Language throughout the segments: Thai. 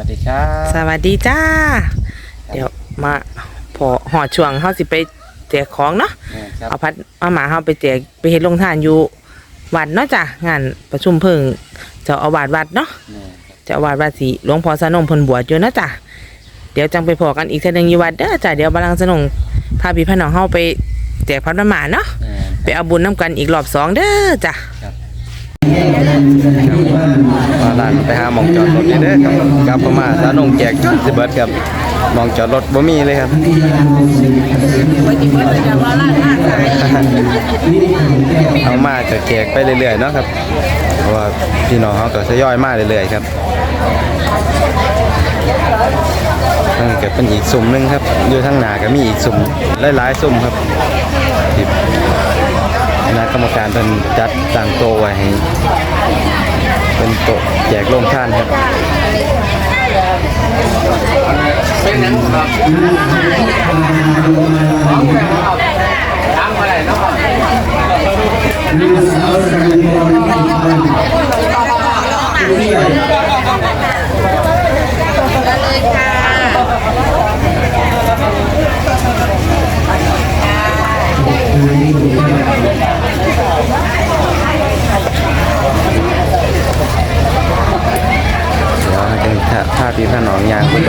วัสดีครับสวัสดีจ้า เดี๋ยวมาพอหอดช่วงเฮาสิไปแจกของเนาะแม่ครับเอาพัดเอาหมาเฮาไปแจกไปเฮ็ดลงทานอยู่วัดเนาะจ้ะงานประชุมเพิ่งเจ้าอาวาสวัดเนาะแม่ครับเจ้าอาวาสวัดสิหลวงพ่อสนงเพิ่นบวชอยู่นะจ้ะเดี๋ยวจังไปพอกันอีกเทื่อหนึงอยู่วัดเด้อจ้ะเดี๋ยวบาลังสนงพาพี่พี่น้องเฮาไปแจกพัดน้ำหมาเนาะแม่ไปเอาบุญน้ำกันอีกรอบสองเด้อจ้ะ มาลานไปหาหมองจอดรถนี่เด้อครับกลับเข้ามาสานงแจกจนสิเบิดครับหมองจอดรถบ่มีเลยครับเอามาก็แจกไปเรื่อยๆเนาะครับเพราะว่าพี่น้องเขาก็ทยอยมาเรื่อยๆครับนั่นก็เป็นอีกสุ่มหนึงครับอยู่ทางหนาก็มีอีกสุ่มหลายๆสุ่มครับ ณะกรรมการเป็นจัดตั้งโต๊ะไว้เป็นโต๊ะแจกโรงทานครับเดี๋ยวจะพา พี่พาน้องยางเบิ่ง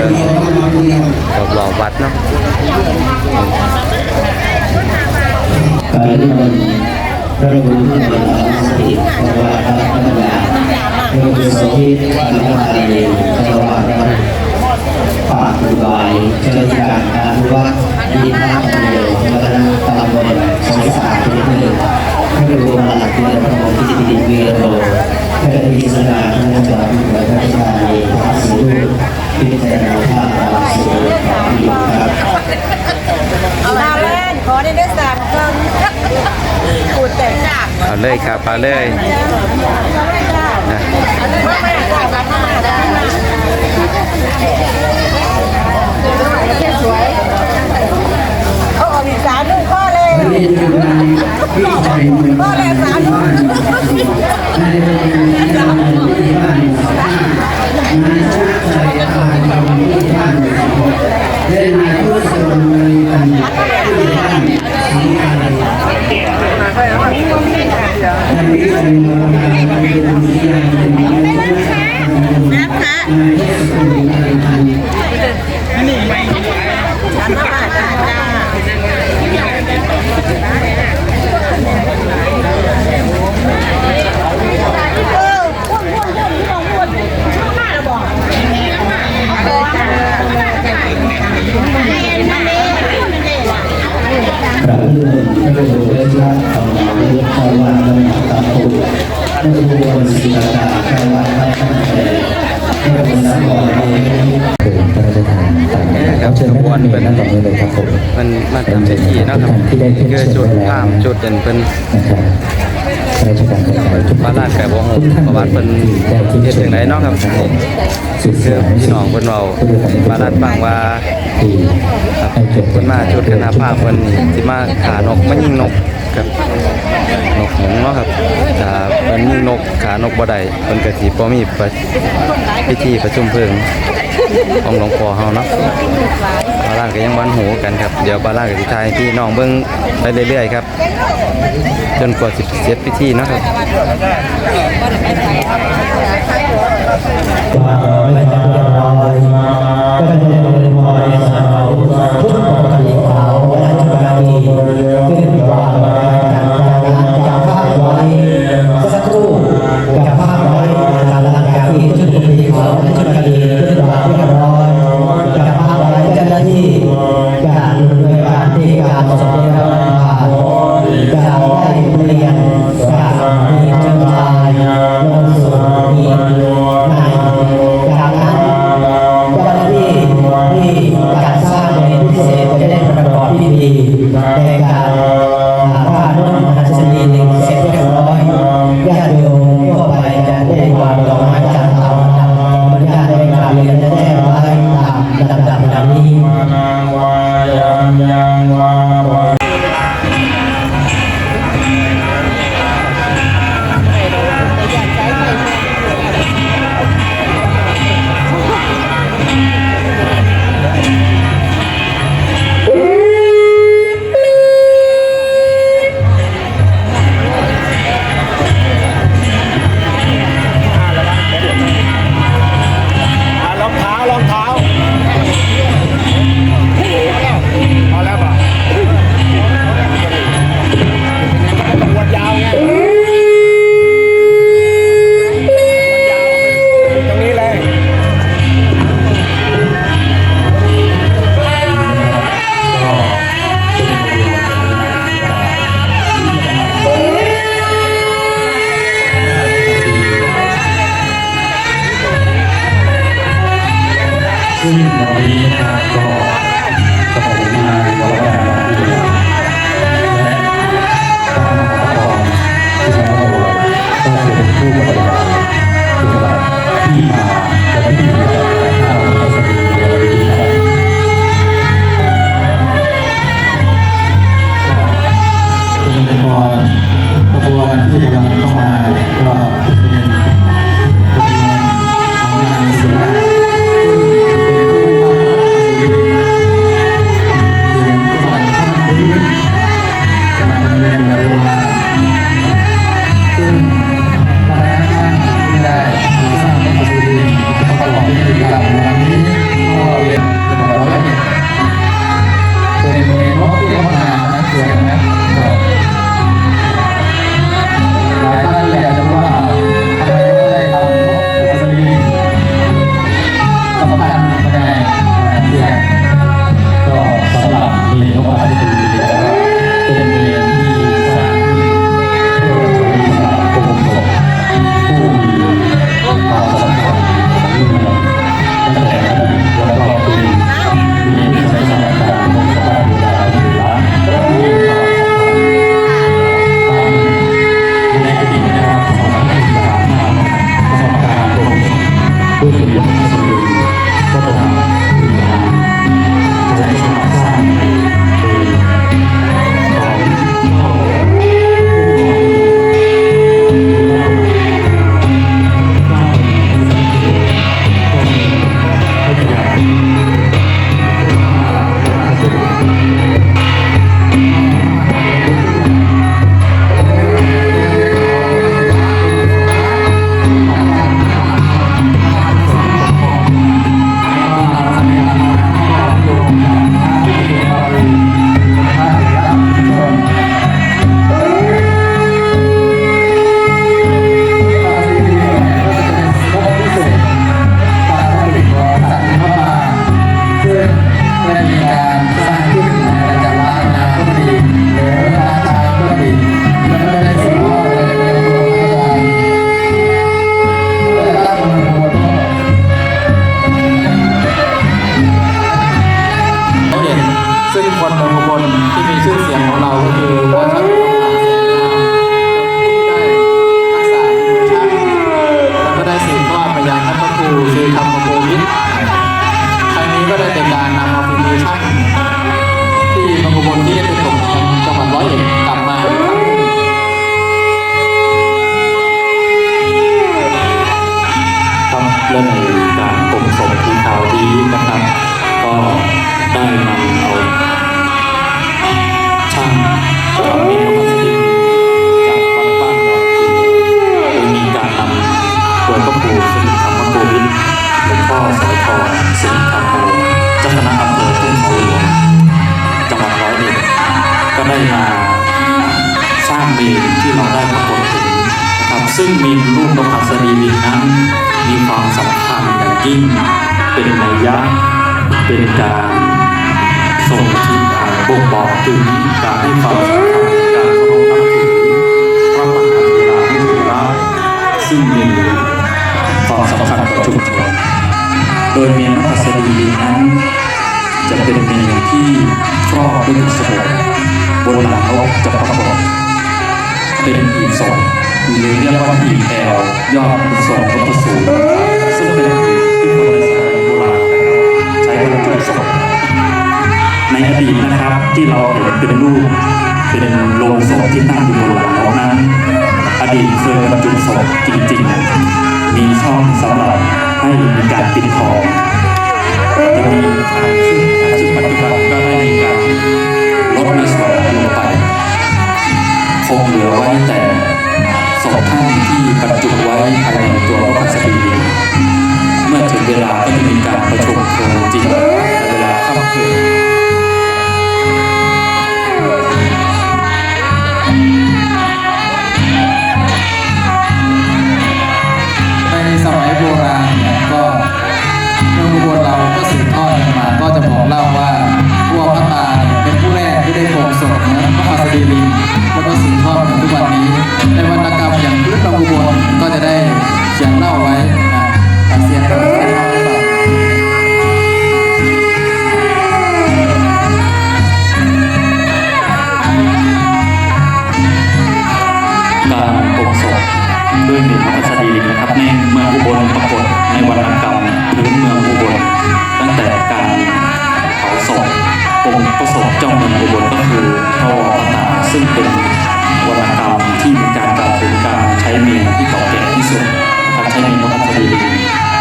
รอบๆวัดเนาะกายนิมนพระบุญที่เป็นสติภาวะพระธรรมดาพระบุญสถิตพระธรรมดาเองภาวะพระปากอุบายเชิญการการวัดดีมาก เอาเลยครับเอาเลยนะเขาออกอีกสามลูกพ่อเลยเรียนกันมาที่ใจมันพ่อเลยสามลูก ในเรื่องงานที่บ้านงานชุดใจอาหารที่บ้านเล่นงานผู้สมุนกันที่บ้านสีอะไรอันนี้เป็นงานเป็นเสียงเป็นงานนะคะงานที่สมุนกัน พระเรื่องพระบุตรเจ้าของเราเรื่องความว่าพระมหากษัตริย์พระบุตรศิ ลปะพระวัดพระธรรมเทพระบุตรนักบวชเองพระราชทานตามนะครับเชิญท่านนั่งตรงนี้เลยครับผมมันมาทำพิธีเนาะครับคือจุดข้ามจุดเด่นเป็นนะครับข้าราชการทั้งหลายทุกบ้านลาดไก่บ่ฮู้ประวัติเพิ่นเฮ็ดจังไดเนาะครับสุดคืเสีอยพี่น้องเพิ่นเว้าบ้านลาดฟังว่า ที่ให้นมาจุดคณะภาพเพิ่นนี่มาขานกมายิงนกครับนกหงส์เนาะครับถ้าเพิ่นยิงนกขานกบ่ได้เพิ่นก็สิบ่มีประพิธีประชุมเพลิงของหลวงพ่อเฮาเนาะบาล่างก็ยังบ่หูกันครับ เดี๋ยวบาล่างก็สิทายพี่น้องเบิ่งไปเรื่อยๆครับ จนกว่าสิบเสร็จพิธีนะครับวางไว้จะเรียบร้อยก็จะเดินพอ ก็ได้เป็นการนำเอาฝีมือช่างที่บางคนที่ได้ไปตกจังหวัดร้อยเอ็ดกลับมาครับและในการกรมสมที่ข่าวดีนะครับ ก็ได้นำเอา ได้มาสร้างเมนที่เราได้ปรากฏเห็นะครับซึ่งมีรูปนกหัสดีลินั้น มีความสำคัญอย่างยิ่งเป็นนัยยะเป็นการส่งที่บ่งบอกถึงการให้ความสำคัญการเคารพนับถือพระมหาเถระนุเถระซึ่งมีความสำคัญต่อชุมชนโดยเมียนมัสดีลินั้นจะเป็นเมนที่ครอบด้วยบุษบ บนหลังนกจะปรากฏเป็นหีบศพหรือเรียกว่าหีบแอลยอดบุษบพระสูงซึ่งเป็นหีบที่คนในสมัยโบราณใช้บรรจุศพในอดีตนะครับที่เราเห็นเป็นรูปเป็นโลงศพที่ตั้งอยู่บนหลังของนั้นอดีตเคยบรรจุศพจริงๆ มีช่องสำหรับให้มีการปิดทองจะมีทางซึ่งซึ่งปัจจุบันก็ได้มีการ ลดในส่วนนั้นลงไป คงเหลือไว้แต่ศพท่านที่บรรจุไว้ภายในตัวพระพัสดีลเมื่อถึงเวลาก็จะมีการประชุมครูจริงเวลาค่ำคืน มืองอุบลก็คือเข้าออาซึ่งเป็นวรรณกรรมที่มีการกล่าวถึงการใช้เมียที่ต่อแก่ที่สุดการใช้เมียนกอัศดี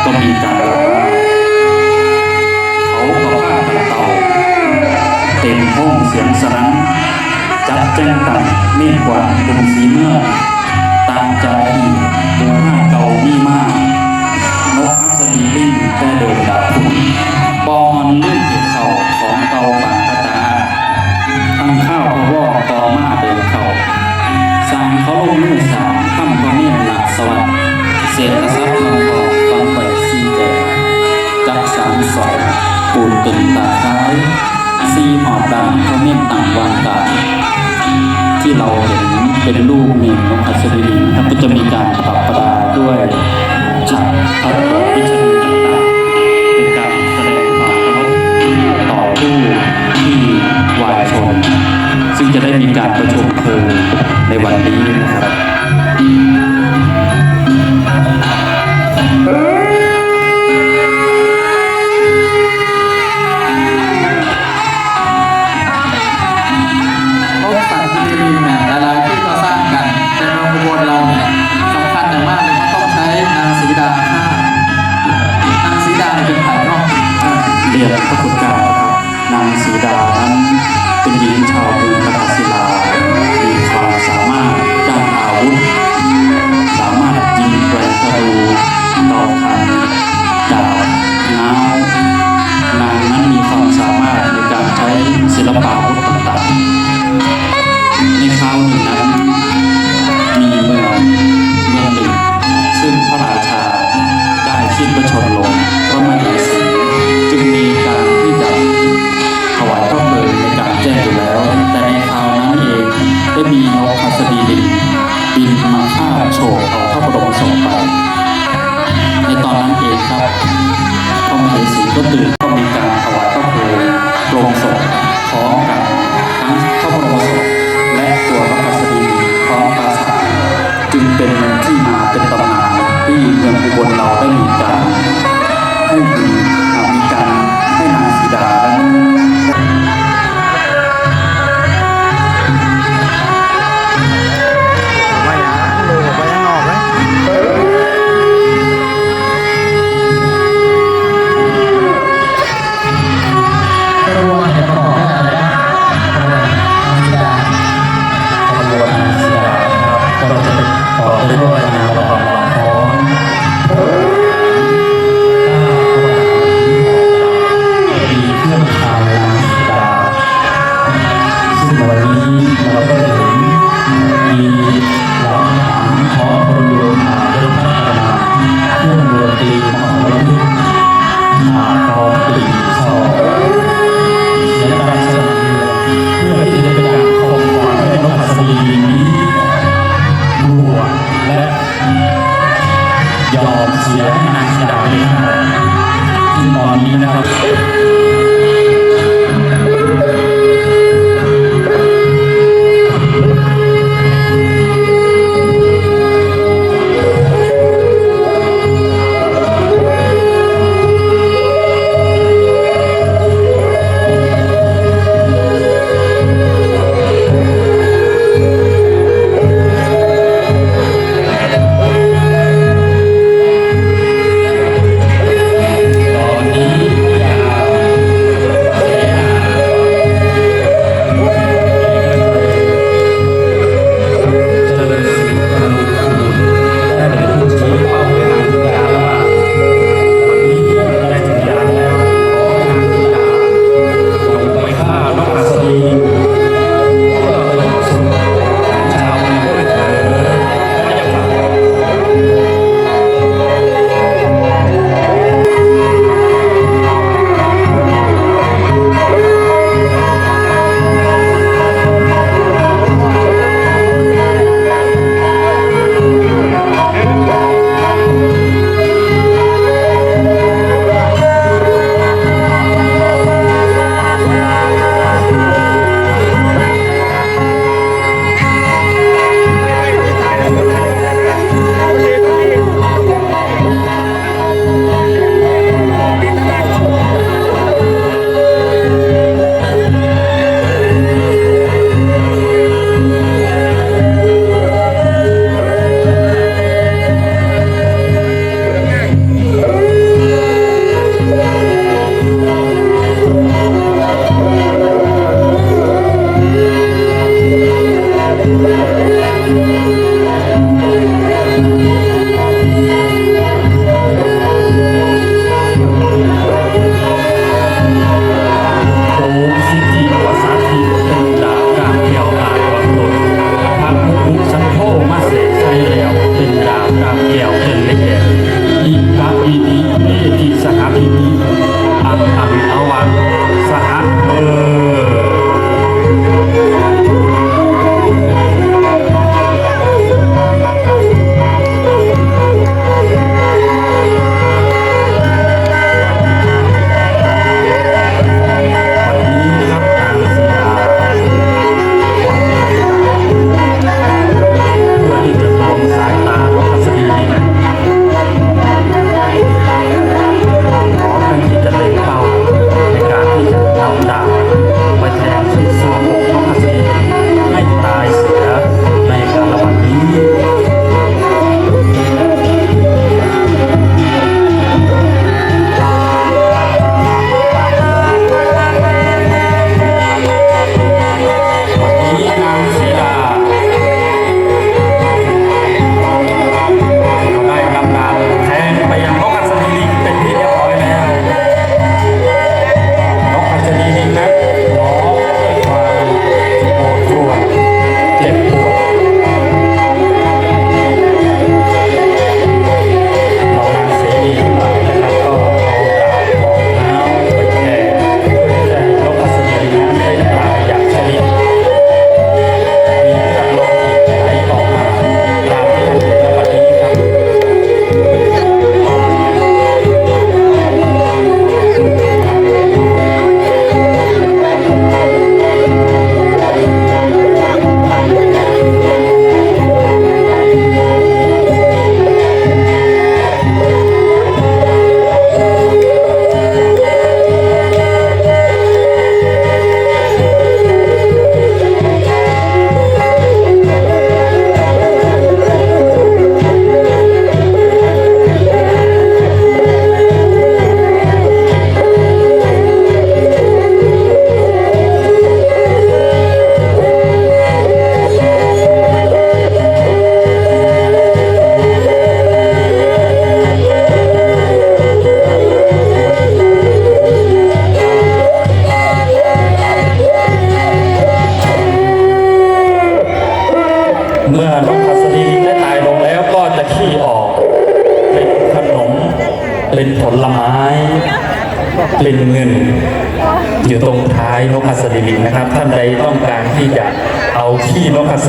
ก็มีการกล่ากว่าเาประเตาเต็มห้องเสียงสนั่นจับแจ้งตังเมฆกว่าดุงสีเมื่อตามใจอีกดูห้าเก่ามีมากนกอัศดีลิ่งแค่โดนดาบคุณปอนลื่น เป็นลูกเมนนกขัสดีนะครัก็จะมีการปรับประดาด้วยฉากพัดวิชาต่างๆเป็นการแสดงความรพต่อผู้ที่วายชน ซึ่งจะได้มีการประชุมเพลในวันนี้นะครับ จึงเป็นที่มาเป็นตำนานที่เมืองอุบลเราได้มีการให้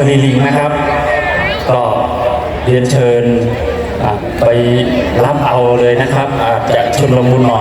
รีลิงนะครับ ก็เรียนเชิญไปรับเอาเลยนะครับ อาจจะชุนลมุนหน่อย